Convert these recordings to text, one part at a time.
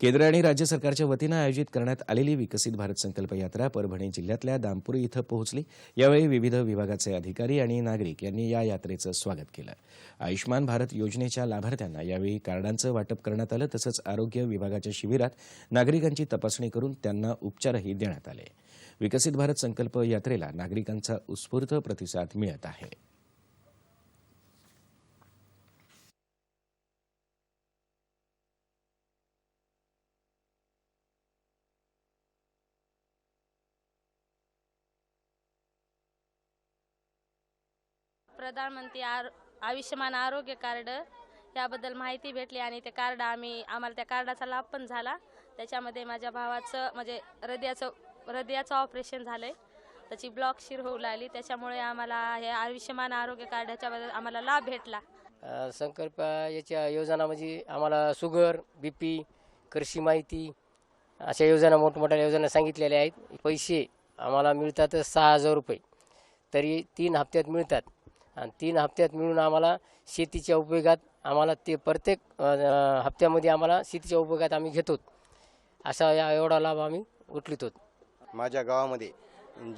केंद्र आणि राज्य सरकारच्या वतीनं आयोजित करण्यात आलेली विकसित भारत संकल्प यात्रा परभणी जिल्ह्यातल्या दामपुरी इथं पोहोचली. यावेळी विविध विभागाचे अधिकारी आणि नागरिक यांनी या यात्रेचं स्वागत केलं. आयुष्मान भारत योजनेच्या लाभार्थ्यांना यावेळी कार्डांचं वाटप करण्यात आलं तसंच आरोग्य विभागाच्या शिबिरात नागरिकांची तपासणी करून त्यांना उपचारही देण्यात आले. विकसित भारत संकल्प यात्रेला नागरिकांचा उत्स्फूर्त प्रतिसाद मिळत आहे. प्रधानमंत्री आर आयुष्यमान आरोग्य कार्ड याबद्दल माहिती भेटली आणि ते कार्ड आम्ही आम्हाला त्या कार्डाचा लाभ पण झाला. त्याच्यामध्ये माझ्या भावाचं म्हणजे हृदयाचं हृदयाचं ऑपरेशन झालं आहे त्याची ब्लॉक शिर होऊ लागली. त्याच्यामुळे आम्हाला हे आयुष्यमान आरोग्य कार्ड ह्याच्याबद्दल आम्हाला लाभ भेटला. संकल्प याच्या योजना म्हणजे आम्हाला शुगर बी पी कृषी माहिती अशा योजना मोठमोठ्या योजना सांगितलेल्या आहेत. पैसे आम्हाला मिळतात सहा हजार रुपये. तरी तीन हप्त्यात मिळतात. आणि तीन हप्त्यात मिळून आम्हाला शेतीच्या उपयोगात आम्हाला ते प्रत्येक हप्त्यामध्ये आम्हाला शेतीच्या उपयोगात आम्ही घेतो असा या एवढा लाभ आम्ही उचलितो माझ्या गावामध्ये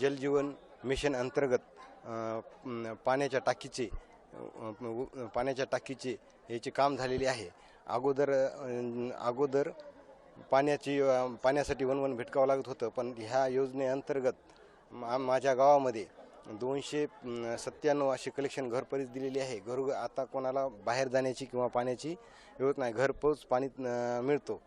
जलजीवन मिशन अंतर्गत पाण्याच्या टाकीचे पाण्याच्या टाकीचे याचे काम झालेले आहे. अगोदर अगोदर पाण्याची पाण्यासाठी वनवन भेटकावं लागत होतं पण ह्या योजनेअंतर्गत मा- माझ्या गावामध्ये दोनशे सत्त्याण्णव असे कलेक्शन घरपरीच दिलेली आहे. घर आता कोणाला बाहेर जाण्याची किंवा पाण्याची व्यवस्था नाही. घरपोच पाणी मिळतो.